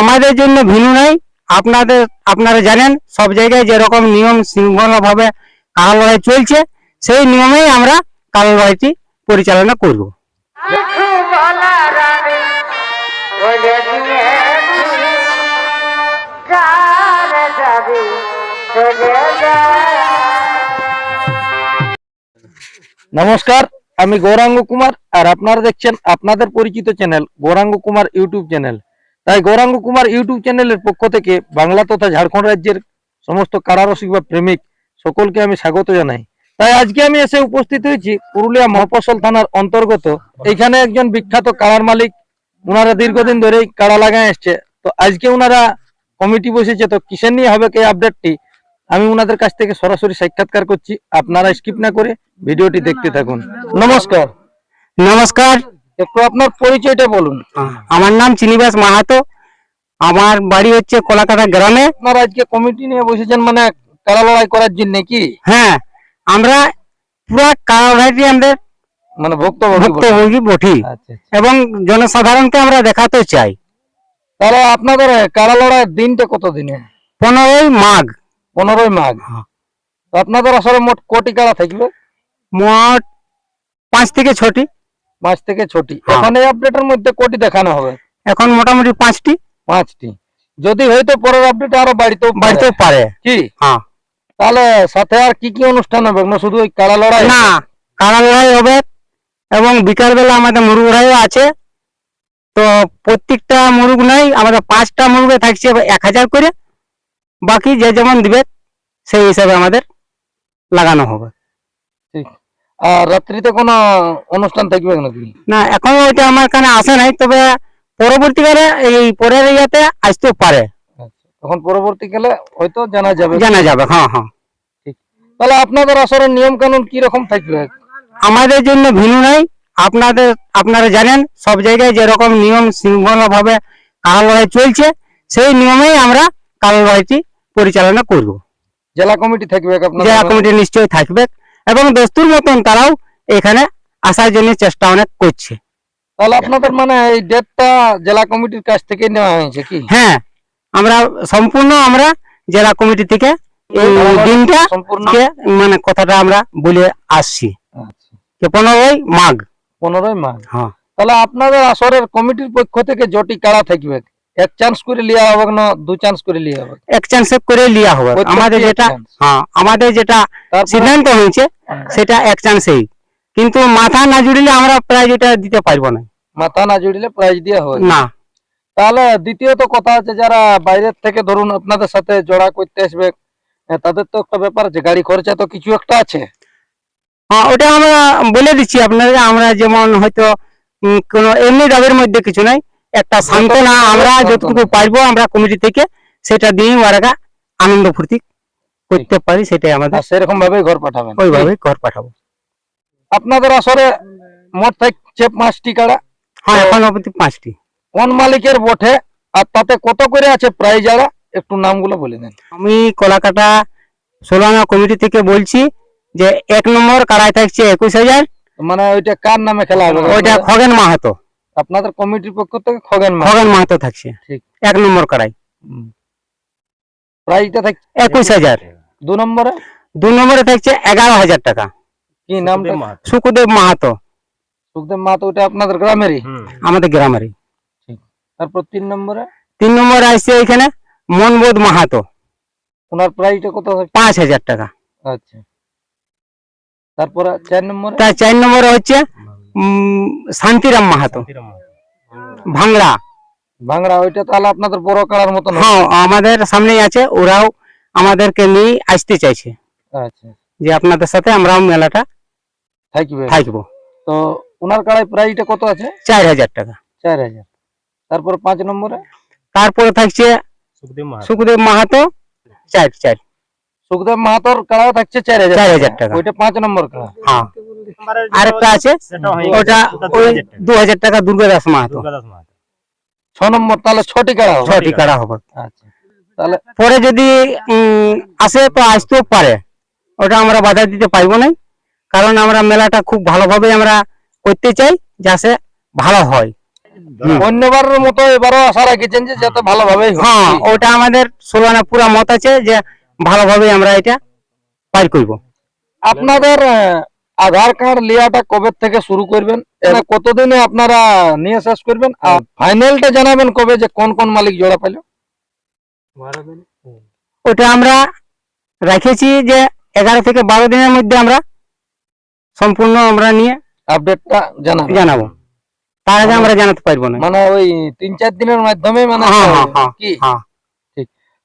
আমাদের জন্য ভিন্ন নাই আপনাদের, আপনারা জানেন, সব জায়গায় যেরকম নিয়ম শৃঙ্খলা ভাবে কারা লড়াই চলছে, সেই নিয়মেই আমরা কারা লড়াইটি পরিচালনা করব। নমস্কার, আমি গৌরাঙ্গ কুমার, আর আপনারা দেখছেন আপনাদের পরিচিত channel, Gauranga Kumar YouTube channel. তাই গৌরাঙ্গ কুমার ইউটিউব চ্যানেলের পক্ষ থেকে বাংলা তথা ঝাড়খণ্ড রাজ্যের সমস্ত কারারসিক বা প্রেমিক সকলকে আমি স্বাগত জানাই। তাই আজকে আমি এসে উপস্থিত হয়েছি পুরুলিয়া মহফসল থানার অন্তর্গত। এখানে একজন বিখ্যাত কারার মালিক ওনারা দীর্ঘদিন ধরেই কারা লাগায় এসছে তো আজকে ওনারা কমিটি বসেছে, তো কিসের নিয়ে হবে এই আপডেটটি আমি ওনাদের কাছ থেকে সরাসরি সাক্ষাৎকার করছি, আপনারা স্কিপ না করে ভিডিওটি দেখতে থাকুন। নমস্কার। নমস্কার। একটু আপনার পরিচয়টা বলুন। আমার নাম চিনিবাস মাহাতো। আমার বাড়ি হচ্ছে কলাকাতা গ্রামে। আপনারা আজকে কমিটি নিয়ে বসেছেন মানে কারা লড়াই করার জন্য কি হ্যাঁ আমরা পুরো কারা লড়াইটি আমাদের মানে ভক্ত ভুক্তভোগী বঠি আচ্ছা এবং জনসাধারণকে আমরা দেখাতে চাই। তাহলে আপনাদের কারা লড়াইয়ের দিনটা কত দিনে পনেরোই মাঘ। পনেরোই মাঘ। হ্যাঁ। আপনাদের আসলে মোট কোটি কারা থাকবে মোট পাঁচ থেকে ছটি। পাঁচ থেকে ছটি। হ্যাঁ। এখন এই আপডেটের মধ্যে কোটি দেখানো হবে? এখন মোটামুটি পাঁচটি। পাঁচটি। যদি হয়তো পরের আপডেট আরও বাড়িতেও বাড়িতেও পারে। কি? হ্যাঁ। তাহলে সাথে আর কি কি অনুষ্ঠান হবে? না শুধু ওই কারা লড়াই? না কারা লড়াই হবে এবং বিকালবেলা আমাদের মুরগ লড়াইও আছে। তো প্রত্যেকটা মুরগ নাই আমাদের পাঁচটা মুরগে থাকছে এক হাজার করে। বাকি যে যেমন দিবে সেই হিসাবে আমাদের লাগানো হবে। আর রাত্রিতে কোনো অনুষ্ঠান থাকবে নাকি? না এখন ওইটা আমার কানে আসে নাই তবে পরবর্তীকালে এই পরের ইয়াতে আসতেও পারে। আচ্ছা তখন পরবর্তীকালে হয়তো জানা যাবে। জানা যাবে হ্যাঁ হ্যাঁ। তাহলে আপনাদের আসলে নিয়ম কানুন কি রকম থাকবে? আমাদের জন্য ভিন্ন নাই আপনাদের আপনারা জানেন সব জায়গায় যেরকম নিয়ম শৃঙ্খলা ভাবে লড়াই চলছে সেই নিয়মেই আমরা লড়াইটি পরিচালনা করব। জেলা কমিটি থাকবে জেলা কমিটি নিশ্চয়ই থাকবে এবং দস্তুর মতন তারাও এখানে আসার জন্য চেষ্টা অনেক করছে। তাহলে আপনাদের মানে এই ডেটটা জেলা কমিটির কাছ থেকে নেওয়া হয়েছে কি? হ্যাঁ আমরা সম্পূর্ণ আমরা জেলা কমিটি থেকে এই দিনটা মানে কথাটা আমরা বলে আসছি। আচ্ছা, পনেরোই মাঘ। পনেরোই মাঘ। হ্যাঁ। তাহলে আপনাদের আসরের কমিটির পক্ষ থেকে জটি কারা থাকবে? এক চান্স করে লিয়া হবে না দু চান্স করে লিয়া হবে এক চান্স করে লিয়া হবে আমাদের যেটা হ্যাঁ আমাদের যেটা সিদ্ধান্ত হয়েছে সেটা এক চান্সেই কিন্তু মাথা না জুড়লে আমরা প্রাইজ এটা দিতে পারব না। মাথা না জুড়লে প্রাইজ দেওয়া হবে না। তাহলে দ্বিতীয়ত কথা আছে যারা বাইরের থেকে ধরুন আপনাদের সাথে জোড়া করতে আসবে তাদের তো একটা ব্যাপার আছে গাড়ি খরচা তো কিছু একটা আছে। হ্যাঁ ওটা আমরা বলে দিচ্ছি আপনাদের আমরা যেমন হয়তো কোনো এমনি দাবের মধ্যে কিছু নাই। একটা সান্ত্বনা আমরা যতটুকু পারব আমরা কমিটি থেকে সেটা দিয়ে ওরা আনন্দ ফুর্তি করতে পারি সেটাই আমাদের। সেরকম ভাবে ঘর পাঠাবেন। ওইভাবে ঘর পাঠাবো। আপনাদের আসরে মোট থাকছে পাঁচটি কাড়া? হ্যাঁ এখন অবধি পাঁচটি। কোন মালিকের বটে? আর তাতে কত করে আছে প্রাইজ যারা? একটু নামগুলো বলে দেন। আমি কলাকাটা সোলাঙ্গা কমিটি থেকে বলছি যে এক নম্বর কারাই থাকছে একুশ হাজার। মানে ওইটা কার নামে খেলা হবে? ওইটা খগেন মাহাতো। আপনাদের কমিটির পক্ষ থেকে খগেন খগেন মাহাতো থাকছে। ঠিক। এক নম্বর কারাই প্রাইজটা থাকছে একুশ হাজার। দু নম্বরে? দু নম্বরে থাকছে এগারো হাজার টাকা। কি নামটা সুখদেব মাহাতো। সুখদেব মা তো ওটা আপনাদের গ্রামেরই? আমাদের গ্রামেরই। তারপর তিন নম্বরে? তিন নম্বরে আসছে এখানে মনবোধ মাহাতো। ওনার প্রাইজটা কত পাঁচ হাজার টাকা। আচ্ছা। তারপরে চার নম্বরে? চার নম্বরে হচ্ছে শান্তিরাম মাহাতো। ভাংড়া। ভাঙড়া ওইটা তাহলে আপনাদের বড় কালার মতন হবে। হ্যাঁ আমাদের সামনেই আছে ওরাও আমাদেরকে নিয়ে আসতে চাইছে। আচ্ছা। যে আপনাদের সাথে আমরাও মেলাটা থাকবে থাকব। তো ওনার কাড়ায় প্রাইজটা কত আছে? চার হাজার টাকা। চার হাজার। তারপর পাঁচ নম্বরে? তারপরে থাকছে সুখদেব মাহাতো চার চার। সুখদেব মাহাতোর থাকছে চার হাজার চার হাজার টাকা। ওইটা পাঁচ নম্বর কাড়া হ্যাঁ। আরেকটা আছে ওটা ওই দু হাজার টাকা দুর্গাদাস মাহাতো। ছ নম্বর তাহলে ছটি কাড়া হবে। ছটি কাড়া হবে। আচ্ছা। তাহলে পরে যদি আসে তো আসতেও পারে। ওটা আমরা বাধা দিতে পারব না। কারণ আমরা মেলাটা খুব ভালোভাবে আমরা করতে চাই যাতে ভালো হয়। হুম। অন্যবারের মতো এবারও আশা রাখেছেন যে যাতে ভালোভাবে হ্যাঁ ওটা আমাদের ষোলো আনা পুরা মত আছে যে ভালোভাবে আমরা এটা পার করব। আপনাদের আধার কার্ড লিয়াটা কবে থেকে শুরু করবেন? মানে কতদিনে আপনারা নিয়ে শেষ করবেন? আর ফাইনালটা জানাবেন কবে যে কোন কোন মালিক জোড়া পেল ওটা আমরা রেখেছি যে এগারো থেকে বারো দিনের মধ্যে আমরা সম্পূর্ণ আমরা নিয়ে আপডেটটা জানাবেন জানাব। তার আগে আমরা জানাতে পারব না। মানে ওই তিন চার দিনের মাধ্যমে মানে হ্যাঁ, হ্যাঁ, হ্যাঁ, কি? হ্যাঁ।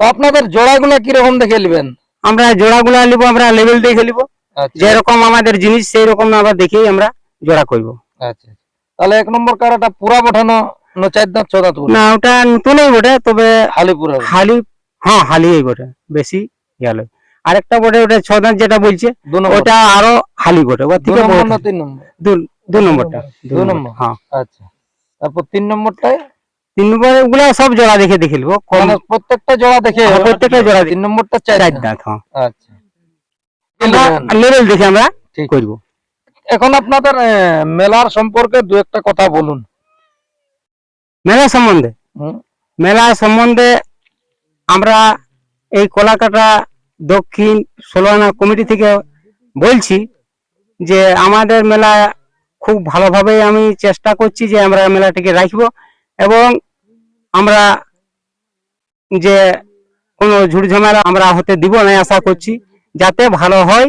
আপনাদের জোড়াগুলা কীরকম দেখে নেবেন? আমরা জোড়াগুলা নিব আমরা লেভেল দেখে নিব। আচ্ছা। যেরকম আমাদের জিনিস সেই রকম আমরা দেখেই আমরা জোড়া করব। আচ্ছা তাহলে এক নম্বর কারাটা পুরা পাঠানো না চার দাঁত ছ দাঁত না ওটা নতুনই বটে তবে খালি পুরা হালি হ্যাঁ হালিই বটে বেশি গেল আরেকটা বটে ওটা ছ দাঁত যেটা বলছে ওটা আরও হালি বটে ওর থেকে নম্বর না তিন নম্বর? দু- দু নম্বরটা দু নম্বর? হ্যাঁ। আচ্ছা। তারপর তিন নম্বরটায়? তিন নম্বরগুলা সব জোড়া দেখে দেখে মানে প্রত্যেকটা জোড়া দেখে হ্যাঁ, প্রত্যেকটা জোড়া তিন নম্বরটা চার চার দাঁত। দাঁত হ্যাঁ। আচ্ছা। লেভেল দেখে আমরা ঠিক। করব। এখন আপনাদের মেলার সম্পর্কে দু একটা কথা বলুন। মেলা সম্বন্ধে? মেলা সম্বন্ধে আমরা এই কলাকাটা দক্ষিণ সোলানা কমিটি থেকে বলছি যে আমাদের মেলা খুব ভালোভাবে আমি চেষ্টা করছি যে আমরা মেলাটিকে রাখব এবং আমরা যে কোনো ঝুট ঝামেলা আমরা হতে দিব না আশা করছি, যাতে ভালো হয়,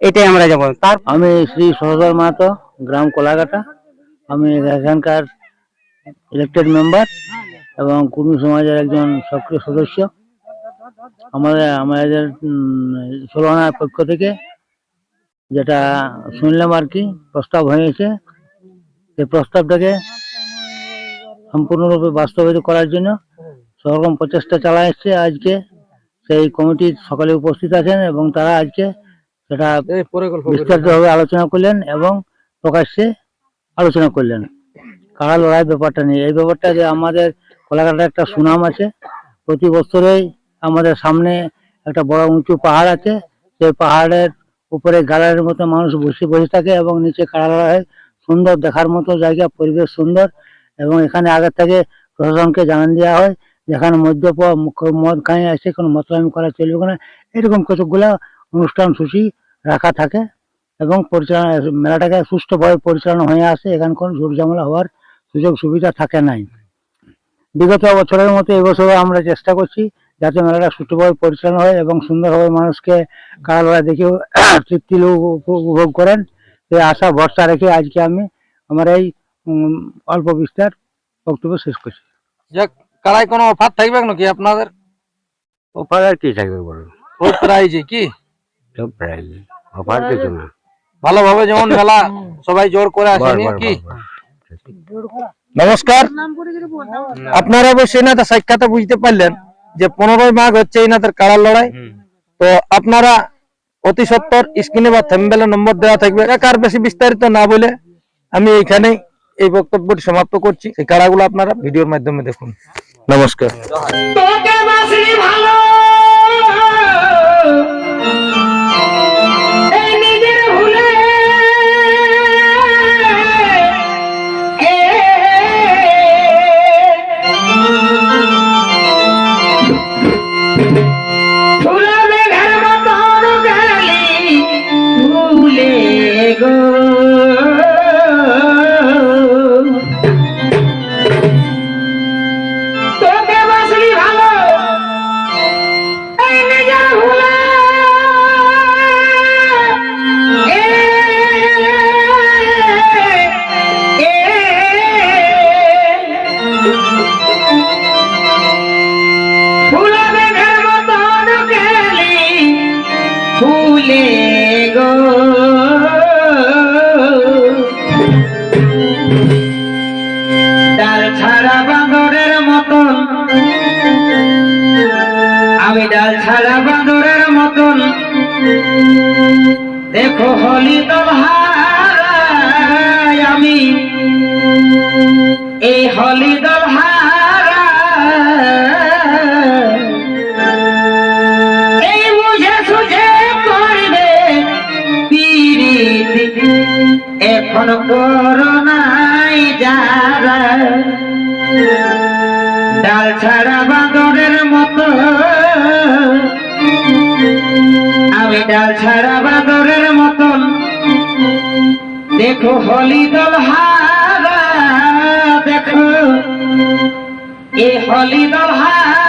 এটাই আমরা যাব। তার আমি শ্রী সহদর মাহাতো, গ্রাম কোলাঘাটা। আমি এখানকার ইলেক্টেড মেম্বার এবং কুর্মী সমাজের একজন সক্রিয় সদস্য। আমাদের আমাদের ষোলনার পক্ষ থেকে যেটা শুনলাম আর কি, প্রস্তাব হয়েছে সেই প্রস্তাবটাকে সম্পূর্ণরূপে বাস্তবায়িত করার জন্য সরকম প্রচেষ্টা চালা এসছে আজকে। সেই কমিটির সকলে উপস্থিত আছেন এবং তারা আজকে সেটা বিস্তারিতভাবে আলোচনা করলেন এবং প্রকাশ্যে আলোচনা করলেন। কারা লড়াই ব্যাপারটা নিয়ে? এই ব্যাপারটা যে আমাদের কোলাঘাটে একটা সুনাম আছে। প্রতি বছরেই আমাদের সামনে একটা বড় উঁচু পাহাড় আছে। সেই পাহাড়ের উপরে গালারের মতো মানুষ বসে বসে থাকে এবং নিচে কারা লড়াই সুন্দর দেখার মতো জায়গা পরিবেশ সুন্দর। এবং এখানে আগে থেকে প্রশাসনকে জানান দেওয়া হয় যেখানে মদ্যপ মদ খাই আছে কোনো মতলামি করা চলবে না এরকম কতগুলা অনুষ্ঠান সূচি রাখা থাকে এবং পরিচালনা, মেলাটাকে সুষ্ঠুভাবে পরিচালনা হয়ে আসে, এখানে কোনো ঝুট ঝামেলা হওয়ার সুযোগ সুবিধা থাকে নাই। বিগত বছরের মতো এবছরও আমরা চেষ্টা করছি যাতে মেলাটা সুষ্ঠুভাবে পরিচালনা হয় এবং সুন্দরভাবে মানুষকে কারালড়া দেখেও তৃপ্তি উপভোগ করেন। এই আশা, ভরসা রেখে আজকে আমি আমার এই অল্প বিস্তার বক্তব্য শেষ করছি। যাক কারাই কোনো অফার থাকবে নাকি আপনাদের? অফার আর কি থাকবে বলুন? প্রাইজে কি? সব প্রাইজ অফার কিছু না। ভালোভাবে যেমন মেলা সবাই জোর করে আসেনি কি? নমস্কার। আপনারা অবশ্যই না সাক্ষাতে বুঝতে পারলেন যে পনেরোই মাঘ হচ্ছে ইনাদের কারার লড়াই। তো আপনারা অতি সত্তর স্ক্রিনে বা থেম্বেলে নম্বর দেওয়া থাকবে। কার বেশি বিস্তারিত না বলে আমি এইখানে এই বক্তব্যটি সমাপ্ত করছি। এই কারাগুলো আপনারা ভিডিওর মাধ্যমে দেখুন। নমস্কার। দেখো হলি দলহারায় আমি। এই হলি এই মুঝে সুঝে করবে পিরিতি। এখন করোনাই যারা ছাড়া বাঁদরের মতো, আমি ডাল ছাড়া দেখো হলি দল হারা দেখো। এ হলি দল হারা